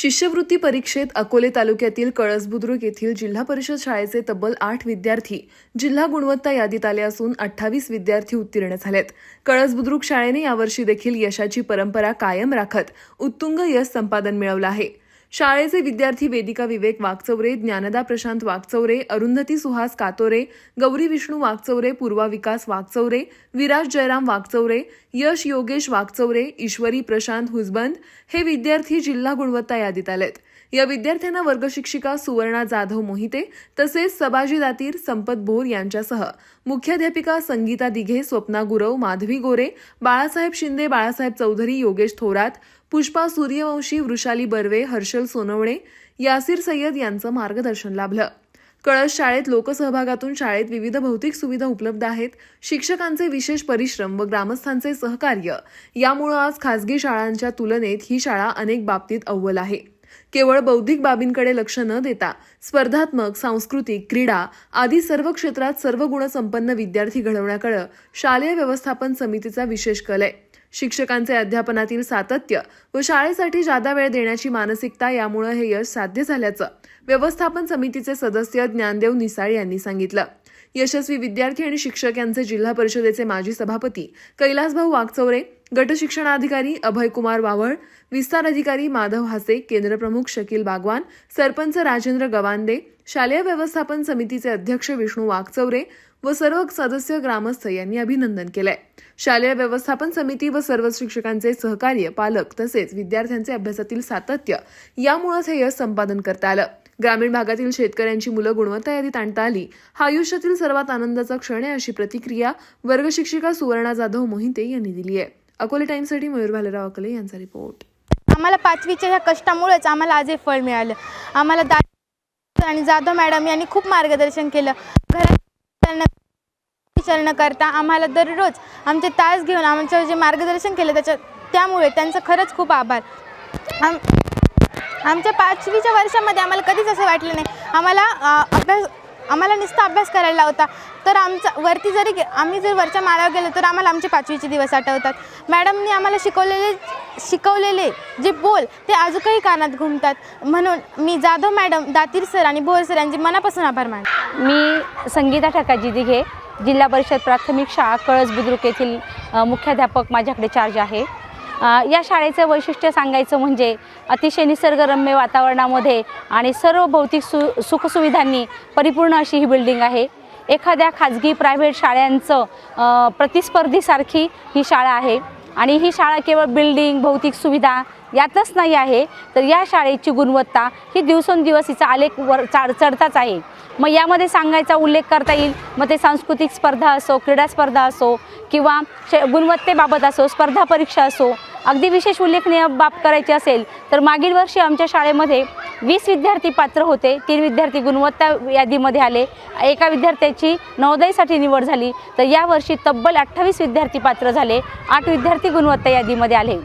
शिष्यवृत्ती परीक्षेत अकोले तालुक्यातील कळस बुद्रुक येथील जिल्हा परिषद शाळेचे तब्बल आठ विद्यार्थी जिल्हा गुणवत्ता यादीत आले असून अठ्ठावीस विद्यार्थी उत्तीर्ण झालेत. कळस बुद्रुक शाळेने यावर्षी देखील यशाची परंपरा कायम राखत उत्तुंग यश संपादन मिळवलं आहे. शाळेचे विद्यार्थी वेदिका विवेक वागचौरे ज्ञानदा प्रशांत वागचौरे अरुंधती सुहास कातोरे गौरी विष्णू वागचौरे पूर्वा विकास वागचौरे विराज जयराम वागचौरे यश योगेश वागचौरे ईश्वरी प्रशांत हुसबंद हे विद्यार्थी जिल्हा गुणवत्ता यादीत आलेत. या विद्यार्थ्यांना वर्गशिक्षिका सुवर्णा जाधव मोहिते तसेच सबाजी दातीर संपत भोर यांच्यासह मुख्याध्यापिका संगीता दिघे स्वप्ना गुरव माधवी गोरे बाळासाहेब शिंदे बाळासाहेब चौधरी योगेश थोरात पुष्पा सूर्यवंशी वृषाली बर्वे हर्षल सोनवणे यासिर सय्यद यांचं मार्गदर्शन लाभलं. कळस शाळेत लोकसहभागातून शाळेत विविध भौतिक सुविधा उपलब्ध आहेत. शिक्षकांचे विशेष परिश्रम व ग्रामस्थांचे सहकार्य. यामुळे आज खासगी शाळांच्या तुलनेत ही शाळा अनेक बाबतीत अव्वल आहे. केवळ बौद्धिक बाबींकडे लक्ष न देता स्पर्धात्मक सांस्कृतिक क्रीडा आदी सर्व क्षेत्रात सर्व गुणसंपन्न विद्यार्थी घडवण्याकडे शालेय व्यवस्थापन समितीचा विशेष कल आहे. शिक्षकांचे अध्यापनातील सातत्य व शाळेसाठी जादा वेळ देण्याची मानसिकता यामुळे हे यश साध्य झाल्याचं व्यवस्थापन समितीचे सदस्य ज्ञानदेव निसाळ यांनी सांगितलं. यशस्वी विद्यार्थी आणि शिक्षक यांचे जिल्हा परिषदेचे माजी सभापती कैलासभाऊ वाघचौरे गटशिक्षणाधिकारी अभयकुमार वावळ विस्तार अधिकारी माधव हासे केंद्रप्रमुख शकील बागवान सरपंच राजेंद्र गवांदे शालेय व्यवस्थापन समितीचे अध्यक्ष विष्णू वाघचौरे व सर्व सदस्य ग्रामस्थ यांनी अभिनंदन केलंय. शालेय व्यवस्थापन समिती व सर्व शिक्षकांचे सहकार्य पालक तसेच विद्यार्थ्यांचे अभ्यासातील सातत्य यामुळेच हे यश संपादन करता आलं. ग्रामीण भागातील शेतकऱ्यांची मुलं गुणवत्ता यादीत आणता आली. हा आयुष्यातील सर्वात आनंदाचा क्षण आहे अशी प्रतिक्रिया वर्गशिक्षिका सुवर्णा जाधव मोहिते यांनी दिली आहे. अकोले टाइम्ससाठी मयूर भालेराव अकोले यांचा रिपोर्ट. आम्हाला पाचवीच्या ह्या कष्टामुळेच आम्हाला आज हे फळ मिळालं. आम्हाला दा आणि जाधव मॅडम यांनी खूप मार्गदर्शन केलं. घरात विचार न करता आम्हाला दररोज आमचे तास घेऊन आमचं जे मार्गदर्शन केलं त्याच्या त्यामुळे त्यांचं खरंच खूप आभार. आम आमच्या पाचवीच्या वर्षामध्ये आम्हाला कधीच असं वाटलं नाही. आम्हाला अभ्यास आम्हाला नुसता अभ्यास करायला होता. तर आमचा वरती जरी गे आम्ही जर वरच्या माळावर गेलो तर आम्हाला आमचे पाचवीचे दिवस आठवतात. मॅडमनी आम्हाला शिकवलेले शिकवलेले जे बोल ते अजूनही कानात घुमतात. म्हणून मी जाधव मॅडम दातीर सर आणि भोर सर यांचे मनापासून आभार मान मी संगीता ठकाजी दिघे जिल्हा परिषद प्राथमिक शाळा कळस बुद्रुक येथील मुख्याध्यापक माझ्याकडे चार्ज आहे. या शाळेचं वैशिष्ट्य सांगायचं म्हणजे अतिशय निसर्गरम्य वातावरणामध्ये आणि सर्व भौतिक सु सुखसुविधांनी परिपूर्ण अशी ही बिल्डिंग आहे. एखाद्या खाजगी प्रायव्हेट शाळांचं प्रतिस्पर्धीसारखी ही शाळा आहे. आणि ही शाळा केवळ बिल्डिंग भौतिक सुविधा यातच नाही आहे तर या शाळेची गुणवत्ता ही दिवसेंदिवस हिचा आलेख वर चाड चढताच आहे. मग यामध्ये सांगायचा उल्लेख करता येईल? मग ते सांस्कृतिक स्पर्धा असो क्रीडा स्पर्धा असो किंवा श गुणवत्तेबाबत असो स्पर्धा परीक्षा असो अगदी विशेष उल्लेखनीय बाब करायची असेल तर मागील वर्षी आमच्या शाळेमध्ये वीस विद्यार्थी पात्र होते तीन विद्यार्थी गुणवत्ता यादीमध्ये आले. एका विद्यार्थ्याची नवोदयसाठी निवड झाली तर यावर्षी तब्बल अठ्ठावीस विद्यार्थी पात्र झाले आठ विद्यार्थी गुणवत्ता यादीमध्ये आले.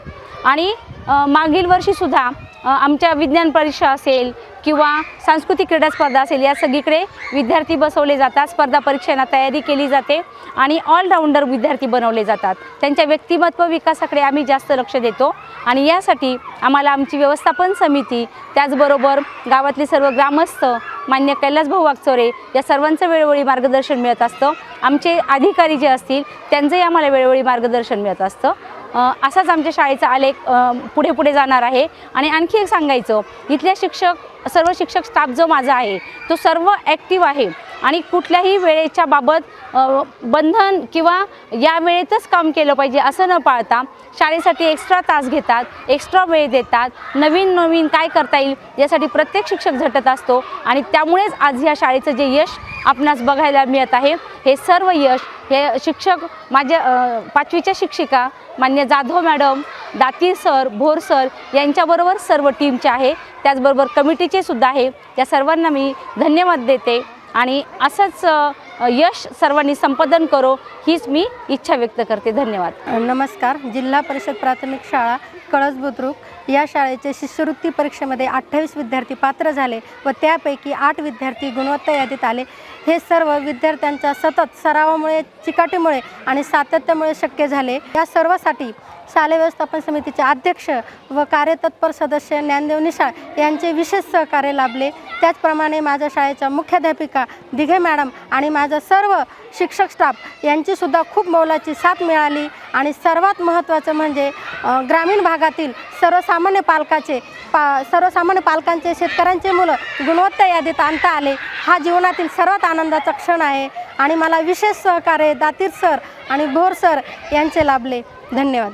आणि मागील वर्षीसुद्धा आमच्या विज्ञान परीक्षा असेल किंवा सांस्कृतिक क्रीडा स्पर्धा असेल या सगळीकडे विद्यार्थी बसवले जातात. स्पर्धा परीक्षांना तयारी केली जाते आणि ऑलराऊंडर विद्यार्थी बनवले जातात. त्यांच्या व्यक्तिमत्व विकासाकडे आम्ही जास्त लक्ष देतो आणि यासाठी आम्हाला आमची व्यवस्थापन समिती त्याचबरोबर गावातले सर्व ग्रामस्थ मान्य कैलासभाऊ वागचोरे या सर्वांचं वेळोवेळी मार्गदर्शन मिळत असतं. आमचे अधिकारी जे असतील त्यांचंही आम्हाला वेळोवेळी मार्गदर्शन मिळत असतं. असाच आमच्या शाळेचा आलेख पुढे पुढे जाणार आहे. आणि आणखी एक सांगायचं इथल्या शिक्षक सर्व शिक्षक स्टाफ जो माझा आहे तो सर्व ॲक्टिव्ह आहे. आणि कुठल्याही वेळेच्या बाबत बंधन किंवा या वेळेतच काम केलं पाहिजे असं न पाळता शाळेसाठी एक्स्ट्रा तास घेतात एक्स्ट्रा वेळ देतात नवीन नवीन काय करता येईल यासाठी प्रत्येक शिक्षक झटत असतो आणि त्यामुळेच आज ह्या शाळेचं जे यश आपणास बघायला मिळत आहे हे सर्व यश हे शिक्षक माझ्या पाचवीच्या शिक्षिका मान्य Jadhav madam Dati sir Bhor sir यांच्याबरोबर सर्व टीमचे आहे. त्याचबरोबर कमिटीचे सुद्धा आहे. त्या सर्वांना मी धन्यवाद देते. आणि असंच यश सर्वांनी संपादन करो हीच मी इच्छा व्यक्त करते. धन्यवाद. नमस्कार. जिल्हा परिषद प्राथमिक शाळा कळस बुद्रुक. या शाळेचे शिष्यवृत्ती परीक्षेमध्ये अठ्ठावीस विद्यार्थी पात्र झाले व त्यापैकी आठ विद्यार्थी गुणवत्ता यादीत आले. हे सर्व विद्यार्थ्यांच्या सतत सरावामुळे चिकाटीमुळे आणि सातत्यामुळे शक्य झाले. या सर्वासाठी शालेय व्यवस्थापन समितीचे अध्यक्ष व कार्यतत्पर सदस्य ज्ञानदेव निशाळ यांचे विशेष सहकार्य लाभले. त्याचप्रमाणे माझ्या शाळेच्या मुख्याध्यापिका दिघे मॅडम आणि माझा सर्व शिक्षक स्टाफ यांचीसुद्धा खूप मोलाची साथ मिळाली. आणि सर्वात महत्त्वाचं म्हणजे ग्रामीण भागातील सर्वसामान्य पालकाचे पा सर्वसामान्य पालकांचे शेतकऱ्यांचे मुलं गुणवत्ता यादीत आणता आले. हा जीवनातील सर्वात आनंदाचा क्षण आहे आणि मला विशेष सहकार्य दातीर सर आणि भोर सर यांचे लाभले. धन्यवाद.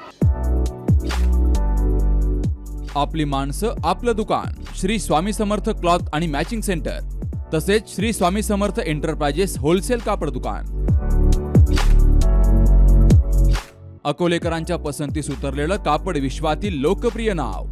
आपली माणसं आपलं दुकान. श्री स्वामी समर्थ क्लॉथ आणि मॅचिंग सेंटर. तसेच श्री स्वामी समर्थ एंटरप्राइजेस होलसेल कापड दुकान. अकोलेकरांच्या पसंतीस उतरलेलं कापड विश्वातील लोकप्रिय नाव.